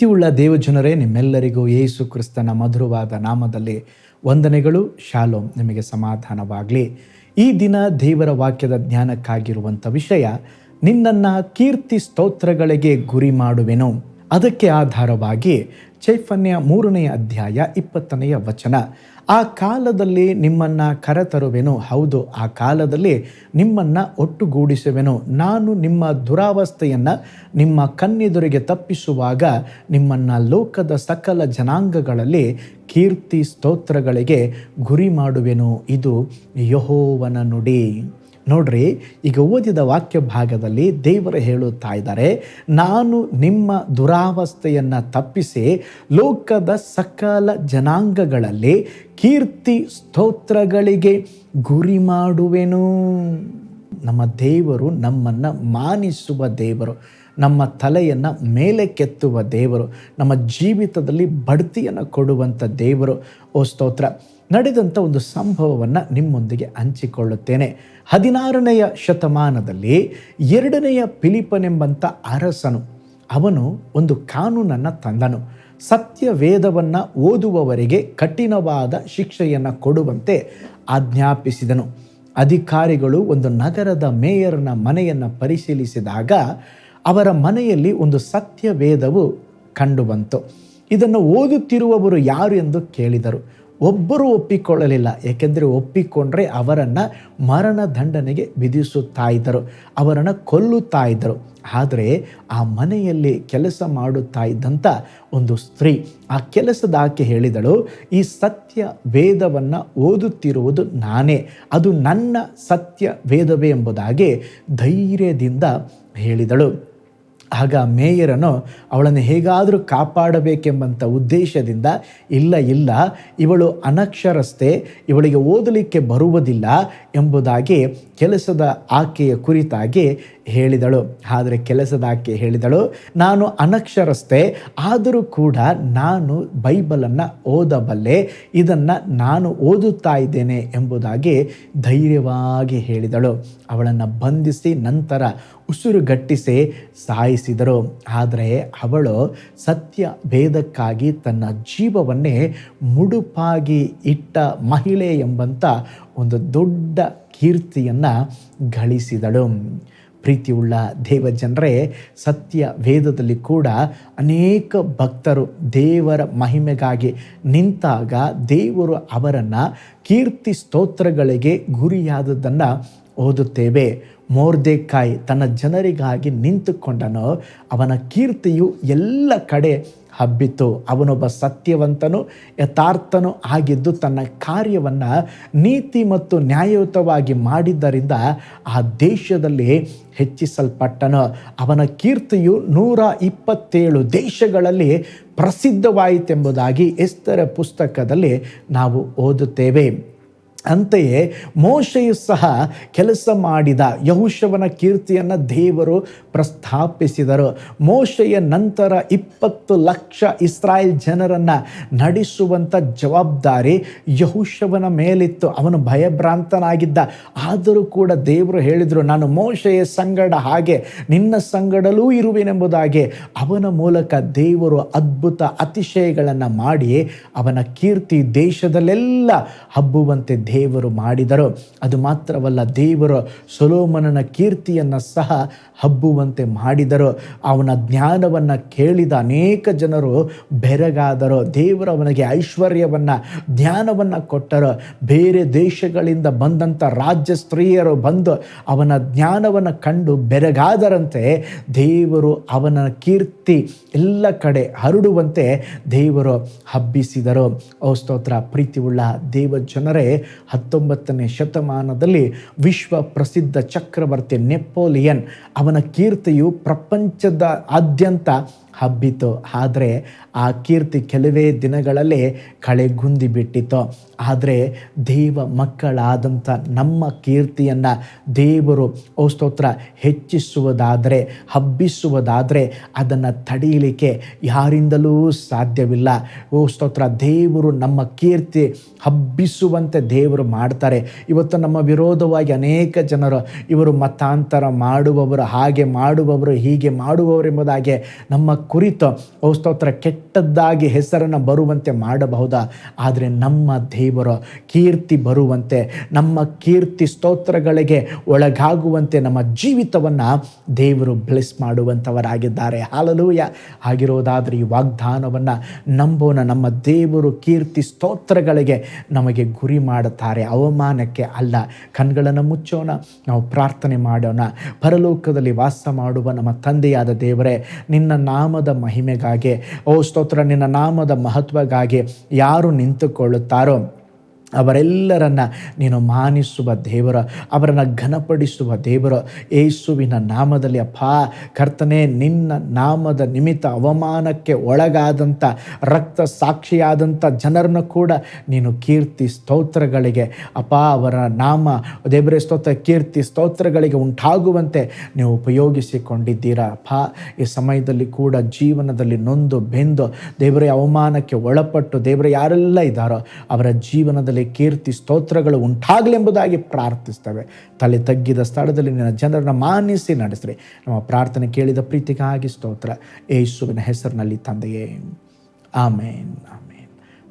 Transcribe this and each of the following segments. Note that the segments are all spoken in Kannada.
ಪ್ರೀತಿಯುಳ್ಳ ದೇವಜನರೇ, ನಿಮ್ಮೆಲ್ಲರಿಗೂ ಯೇಸು ಕ್ರಿಸ್ತನ ಮಧುರವಾದ ನಾಮದಲ್ಲಿ ವಂದನೆಗಳು. ಶಾಲೋಮ್ ನಿಮಗೆ ಸಮಾಧಾನವಾಗಲಿ. ಈ ದಿನ ದೇವರ ವಾಕ್ಯದ ಜ್ಞಾನಕ್ಕಾಗಿರುವಂಥ ವಿಷಯ, ನಿನ್ನನ್ನು ಕೀರ್ತಿ ಸ್ತೋತ್ರಗಳಿಗೆ ಗುರಿ ಮಾಡುವೆನು. ಅದಕ್ಕೆ ಆಧಾರವಾಗಿ ಚೈಫನ್ಯ ಮೂರನೆಯ ಅಧ್ಯಾಯ ಇಪ್ಪತ್ತನೆಯ ವಚನ. ಆ ಕಾಲದಲ್ಲಿ ನಿಮ್ಮನ್ನು ಕರೆತರುವೆನು. ಹೌದು, ಆ ಕಾಲದಲ್ಲಿ ನಿಮ್ಮನ್ನು ಒಟ್ಟುಗೂಡಿಸುವೆನು. ನಾನು ನಿಮ್ಮ ದುರಾವಸ್ಥೆಯನ್ನು ನಿಮ್ಮ ಕಣ್ಣೆದುರಿಗೆ ತಪ್ಪಿಸುವಾಗ ನಿಮ್ಮನ್ನು ಲೋಕದ ಸಕಲ ಜನಾಂಗಗಳಲ್ಲಿ ಕೀರ್ತಿ ಸ್ತೋತ್ರಗಳಿಗೆ ಗುರಿ ಮಾಡುವೆನು. ಇದು ಯಹೋವನ ನುಡಿ. ನೋಡ್ರಿ, ಈಗ ಓದಿದ ವಾಕ್ಯ ಭಾಗದಲ್ಲಿ ದೇವರು ಹೇಳುತ್ತಾ ಇದ್ದಾರೆ, ನಾನು ನಿಮ್ಮ ದುರಾವಸ್ಥೆಯನ್ನು ತಪ್ಪಿಸಿ ಲೋಕದ ಸಕಲ ಜನಾಂಗಗಳಲ್ಲಿ ಕೀರ್ತಿ ಸ್ತೋತ್ರಗಳಿಗೆ ಗುರಿ ಮಾಡುವೆನು. ನಮ್ಮ ದೇವರು ನಮ್ಮನ್ನು ಮಾನಿಸುವ ದೇವರು, ನಮ್ಮ ತಲೆಯನ್ನು ಮೇಲೆ ಕೆತ್ತುವ ದೇವರು, ನಮ್ಮ ಜೀವಿತದಲ್ಲಿ ಬಡ್ತಿಯನ್ನು ಕೊಡುವಂಥ ದೇವರು. ಓ ಸ್ತೋತ್ರ. ನಡೆದಂಥ ಒಂದು ಸಂಭವವನ್ನು ನಿಮ್ಮೊಂದಿಗೆ ಹಂಚಿಕೊಳ್ಳುತ್ತೇನೆ. ಹದಿನಾರನೆಯ ಶತಮಾನದಲ್ಲಿ ಎರಡನೆಯ ಪಿಲಿಪನೆಂಬಂಥ ಅರಸನು, ಅವನು ಒಂದು ಕಾನೂನನ್ನು ತಂದನು. ಸತ್ಯ ವೇದವನ್ನು ಓದುವವರಿಗೆ ಕಠಿಣವಾದ ಶಿಕ್ಷೆಯನ್ನು ಕೊಡುವಂತೆ ಆಜ್ಞಾಪಿಸಿದನು. ಅಧಿಕಾರಿಗಳು ಒಂದು ನಗರದ ಮೇಯರ್ನ ಮನೆಯನ್ನು ಪರಿಶೀಲಿಸಿದಾಗ ಅವರ ಮನೆಯಲ್ಲಿ ಒಂದು ಸತ್ಯ ವೇದವು ಕಂಡುಬಂತು. ಇದನ್ನು ಓದುತ್ತಿರುವವರು ಯಾರು ಎಂದು ಕೇಳಿದರು. ಒಬ್ಬರು ಒಪ್ಪಿಕೊಳ್ಳಲಿಲ್ಲ. ಏಕೆಂದರೆ ಒಪ್ಪಿಕೊಂಡ್ರೆ ಅವರನ್ನು ಮರಣ ದಂಡನೆಗೆ ವಿಧಿಸುತ್ತಾ ಇದ್ದರು. ಅವರನ್ನು ಕೊಲ್ಲುತ್ತಾ ಇದ್ದರು. ಆದರೆ ಆ ಮನೆಯಲ್ಲಿ ಕೆಲಸ ಮಾಡುತ್ತಾ ಇದ್ದಂಥ ಒಂದು ಸ್ತ್ರೀ ಆ ಕೆಲಸದ ಆಕೆ ಹೇಳಿದಳು, ಈ ಸತ್ಯ ವೇದವನ್ನು ಓದುತ್ತಿರುವುದು ನಾನೇ. ಅದು ನನ್ನ ಸತ್ಯ ವೇದವೇ ಎಂಬುದಾಗಿ ಧೈರ್ಯದಿಂದ ಹೇಳಿದಳು. ಆಗ ಮೇಯರನು ಅವಳನ್ನು ಹೇಗಾದರೂ ಕಾಪಾಡಬೇಕೆಂಬಂಥ ಉದ್ದೇಶದಿಂದ, ಇಲ್ಲ ಇಲ್ಲ, ಇವಳು ಅನಕ್ಷರಸ್ಥೆ, ಇವಳಿಗೆ ಓದಲಿಕ್ಕೆ ಬರುವುದಿಲ್ಲ ಎಂಬುದಾಗಿ ಕೆಲಸದ ಆಕೆಯ ಕುರಿತಾಗಿ ಹೇಳಿದಳು. ಆದರೆ ಕೆಲಸದಾಕೆ ಹೇಳಿದಳು, ನಾನು ಅನಕ್ಷರಸ್ಥೆ, ಆದರೂ ಕೂಡ ನಾನು ಬೈಬಲನ್ನು ಓದಬಲ್ಲೆ, ಇದನ್ನು ನಾನು ಓದುತ್ತಾ ಇದ್ದೇನೆ ಎಂಬುದಾಗಿ ಧೈರ್ಯವಾಗಿ ಹೇಳಿದಳು. ಅವಳನ್ನು ಬಂಧಿಸಿ ನಂತರ ಉಸಿರುಗಟ್ಟಿಸಿ ಸಾಯಿಸಿದರು. ಆದರೆ ಅವಳು ಸತ್ಯ ಭೇದಕ್ಕಾಗಿ ತನ್ನ ಜೀವವನ್ನೇ ಮುಡುಪಾಗಿ ಇಟ್ಟ ಮಹಿಳೆ ಎಂಬಂಥ ಒಂದು ದೊಡ್ಡ ಕೀರ್ತಿಯನ್ನು ಗಳಿಸಿದಳು. ಪ್ರೀತಿಯುಳ್ಳ ದೇವ ಜನರೇ ಸತ್ಯ ವೇದದಲ್ಲಿ ಕೂಡ ಅನೇಕ ಭಕ್ತರು ದೇವರ ಮಹಿಮೆಗಾಗಿ ನಿಂತಾಗ ದೇವರು ಅವರನ್ನು ಕೀರ್ತಿ ಸ್ತೋತ್ರಗಳಿಗೆ ಗುರಿಯಾದದ್ದನ್ನು ಓದುತ್ತೇವೆ. ಮೋರ್ದೇಕಾಯಿ ತನ್ನ ಜನರಿಗಾಗಿ ನಿಂತುಕೊಂಡನೋ, ಅವನ ಕೀರ್ತಿಯು ಎಲ್ಲ ಕಡೆ ಹಬ್ಬಿತು. ಅವನೊಬ್ಬ ಸತ್ಯವಂತನು, ಯಥಾರ್ಥನು ಆಗಿದ್ದು ತನ್ನ ಕಾರ್ಯವನ್ನು ನೀತಿ ಮತ್ತು ನ್ಯಾಯಯುತವಾಗಿ ಮಾಡಿದ್ದರಿಂದ ಆ ದೇಶದಲ್ಲಿ ಹೆಚ್ಚಿಸಲ್ಪಟ್ಟನು. ಅವನ ಕೀರ್ತಿಯು ನೂರ ಇಪ್ಪತ್ತೇಳು ದೇಶಗಳಲ್ಲಿ ಪ್ರಸಿದ್ಧವಾಯಿತೆಂಬುದಾಗಿ ಎಸ್ತರ ಪುಸ್ತಕದಲ್ಲಿ ನಾವು ಓದುತ್ತೇವೆ. ಅಂತೆಯೇ ಮೋಶೆಯು ಸಹ ಕೆಲಸ ಮಾಡಿದ ಯಹುಶವನ ಕೀರ್ತಿಯನ್ನು ದೇವರು ಪ್ರಸ್ತಾಪಿಸಿದರು. ಮೋಶೆಯ ನಂತರ ಇಪ್ಪತ್ತು ಲಕ್ಷ ಇಸ್ರಾಯೇಲ್ ಜನರನ್ನು ನಡೆಸುವಂಥ ಜವಾಬ್ದಾರಿ ಯಹುಶವನ ಮೇಲಿತ್ತು. ಅವನು ಭಯಭ್ರಾಂತನಾಗಿದ್ದ. ಆದರೂ ಕೂಡ ದೇವರು ಹೇಳಿದರು, ನಾನು ಮೋಶೆಯ ಸಂಗಡ ಹಾಗೆ, ನಿನ್ನ ಸಂಗಡಲೂ ಇರುವೆನೆಂಬುದಾಗಿ. ಅವನ ಮೂಲಕ ದೇವರು ಅದ್ಭುತ ಅತಿಶಯಗಳನ್ನು ಮಾಡಿ ಅವನ ಕೀರ್ತಿ ದೇಶದಲ್ಲೆಲ್ಲ ಹಬ್ಬುವಂತೆ ದೇವರು ಮಾಡಿದರು, ಅದು ಮಾತ್ರವಲ್ಲ ದೇವರು ಸೊಲೋಮನನ ಕೀರ್ತಿಯನ್ನು ಸಹ ಹಬ್ಬುವಂತೆ ಮಾಡಿದರು, ಅವನ ಜ್ಞಾನವನ್ನು ಕೇಳಿದ ಅನೇಕ ಜನರು ಬೆರಗಾದರು, ದೇವರು ಅವನಿಗೆ ಐಶ್ವರ್ಯವನ್ನು, ಜ್ಞಾನವನ್ನು ಕೊಟ್ಟರು, ಬೇರೆ ದೇಶಗಳಿಂದ ಬಂದಂಥ ರಾಜ್ಯ ಸ್ತ್ರೀಯರು ಬಂದು ಅವನ ಜ್ಞಾನವನ್ನು ಕಂಡು ಬೆರಗಾದರಂತೆ ದೇವರು ಅವನ ಕೀರ್ತಿ ಎಲ್ಲ ಕಡೆ ಹರಡುವಂತೆ ದೇವರು ಹಬ್ಬಿಸಿದರು. ಸ್ತೋತ್ರ, ಪ್ರೀತಿಯುಳ್ಳ ದೇವ ಜನರೇ ಹತ್ತೊಂಬತ್ತನೇ ಶತಮಾನದಲ್ಲಿ ವಿಶ್ವ ಪ್ರಸಿದ್ಧ ಚಕ್ರವರ್ತಿ ನೆಪೋಲಿಯನ್ ಅವನ ಕೀರ್ತಿಯು ಪ್ರಪಂಚದ ಆದ್ಯಂತ ಹಬ್ಬಿತು. ಆದರೆ ಆ ಕೀರ್ತಿ ಕೆಲವೇ ದಿನಗಳಲ್ಲೇ ಕಳೆಗುಂದಿ ಬಿಟ್ಟಿತು ಆದರೆ ದೇವ ಮಕ್ಕಳಾದಂಥ ನಮ್ಮ ಕೀರ್ತಿಯನ್ನು ದೇವರು ಸ್ತೋತ್ರ, ಹೆಚ್ಚಿಸುವುದಾದರೆ, ಹಬ್ಬಿಸುವುದಾದರೆ ಅದನ್ನು ತಡೆಯಲಿಕ್ಕೆ ಯಾರಿಂದಲೂ ಸಾಧ್ಯವಿಲ್ಲ. ಓ ಸ್ತೋತ್ರ, ದೇವರು ನಮ್ಮ ಕೀರ್ತಿ ಹಬ್ಬಿಸುವಂತೆ ದೇವರು ಮಾಡ್ತಾರೆ. ಇವತ್ತು ನಮ್ಮ ವಿರೋಧವಾಗಿ ಅನೇಕ ಜನರು ಇವರು ಮತಾಂತರ ಮಾಡುವವರು, ಹಾಗೆ ಮಾಡುವವರು, ಹೀಗೆ ಮಾಡುವವರು ಎಂಬುದಾಗಿ ನಮ್ಮ ಕುರಿತು ಓ ಸ್ತೋತ್ರ ಕೆಟ್ಟದ್ದಾಗಿ ಹೆಸರನ್ನು ಬರುವಂತೆ ಮಾಡಬಹುದಾ? ಆದರೆ ನಮ್ಮ ದೇವರ ಕೀರ್ತಿ ಬರುವಂತೆ, ನಮ್ಮ ಕೀರ್ತಿ ಸ್ತೋತ್ರಗಳಿಗೆ ಒಳಗಾಗುವಂತೆ ನಮ್ಮ ಜೀವಿತವನ್ನು ದೇವರು ಬ್ಲೆಸ್ ಮಾಡುವಂಥವರಾಗಿದ್ದಾರೆ ಹಾಲಲೂಯ. ಆಗಿರೋದಾದರೆ ಈ ವಾಗ್ದಾನವನ್ನು ನಂಬೋಣ. ನಮ್ಮ ದೇವರು ಕೀರ್ತಿ ಸ್ತೋತ್ರಗಳಿಗೆ ನಮಗೆ ಗುರಿ ಮಾಡುತ್ತಾರೆ. ಅವಮಾನಕ್ಕೆ ಅಲ್ಲ, ಕಣ್ಗಳನ್ನು ಮುಚ್ಚೋಣ. ನಾವು ಪ್ರಾರ್ಥನೆ ಮಾಡೋಣ. ಪರಲೋಕದಲ್ಲಿ ವಾಸ ಮಾಡುವ ನಮ್ಮ ತಂದೆಯಾದ ದೇವರೇ, ನಿನ್ನ ನಾಮದ ಮಹಿಮೆಗಾಗಿ ಓ ಸ್ತೋತ್ರ ನಿನ್ನ ನಾಮದ ಮಹತ್ವಗಾಗಿ ಯಾರು ನಿಂತುಕೊಳ್ಳುತ್ತಾರೋ ಅವರೆಲ್ಲರನ್ನ ನೀನು ಮಾನಿಸುವ ದೇವರ, ಅವರನ್ನು ಘನಪಡಿಸುವ ದೇವರ ಏಸುವಿನ ನಾಮದಲ್ಲಿ ಅಪ್ಪ, ಕರ್ತನೆ, ನಿನ್ನ ನಾಮದ ನಿಮಿತ್ತ ಅವಮಾನಕ್ಕೆ ಒಳಗಾದಂಥ ರಕ್ತ ಸಾಕ್ಷಿಯಾದಂಥ ಜನರನ್ನು ಕೂಡ ನೀನು ಕೀರ್ತಿ ಸ್ತೋತ್ರಗಳಿಗೆ, ಅಪ್ಪ, ಅವರ ನಾಮ, ದೇವರೇ ಸ್ತೋತ್ರ, ಕೀರ್ತಿ ಸ್ತೋತ್ರಗಳಿಗೆ ಉಂಟಾಗುವಂತೆ ನೀವು ಉಪಯೋಗಿಸಿಕೊಂಡಿದ್ದೀರಾ, ಅಪ್ಪ. ಈ ಸಮಯದಲ್ಲಿ ಕೂಡ ಜೀವನದಲ್ಲಿ ನೊಂದು ಬೆಂದು ದೇವರೇ ಅವಮಾನಕ್ಕೆ ಒಳಪಟ್ಟು ದೇವರೇ ಯಾರೆಲ್ಲ ಇದ್ದಾರೋ ಅವರ ಜೀವನದಲ್ಲಿ ಕೀರ್ತಿ ಸ್ತೋತ್ರಗಳು ಉಂಟಾಗಲೆಂಬುದಾಗಿ ಪ್ರಾರ್ಥಿಸ್ತವೆ. ತಲೆ ತಗ್ಗಿದ ಸ್ಥಳದಲ್ಲಿ ನಿನ್ನ ಜನರನ್ನು ಮಾನಿಸಿ ನಡೆಸ್ರಿ. ನಮ್ಮ ಪ್ರಾರ್ಥನೆ ಕೇಳಿದ ಪ್ರೀತಿಗಾಗಿ ಸ್ತೋತ್ರ. ಯೇಸುವಿನ ಹೆಸರಿನಲ್ಲಿ ತಂದೆಯೇ. ಆಮೇನ್.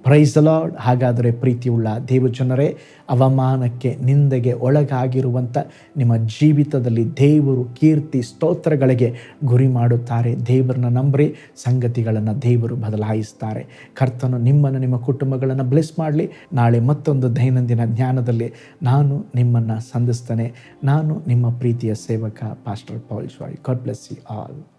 ಪ್ರೈಸ್ ಲಾರ್ಡ್ ಹಾಗಾದರೆ ಪ್ರೀತಿಯುಳ್ಳ ದೇವಜನರೇ, ಅವಮಾನಕ್ಕೆ ನಿಂದೆಗೆ ಒಳಗಾಗಿರುವಂಥ ನಿಮ್ಮ ಜೀವಿತದಲ್ಲಿ ದೇವರು ಕೀರ್ತಿ ಸ್ತೋತ್ರಗಳಿಗೆ ಗುರಿ ಮಾಡುತ್ತಾರೆ. ದೇವರನ್ನ ನಂಬರಿ, ಸಂಗತಿಗಳನ್ನು ದೇವರು ಬದಲಾಯಿಸ್ತಾರೆ. ಕರ್ತನು ನಿಮ್ಮನ್ನು ನಿಮ್ಮ ಕುಟುಂಬಗಳನ್ನು ಬ್ಲೆಸ್ ಮಾಡಲಿ. ನಾಳೆ ಮತ್ತೊಂದು ದೈನಂದಿನ ಜ್ಞಾನದಲ್ಲಿ ನಾನು ನಿಮ್ಮನ್ನು ಸಂಧಿಸ್ತೇನೆ. ನಾನು ನಿಮ್ಮ ಪ್ರೀತಿಯ ಸೇವಕ pastor Paul Joy God bless you all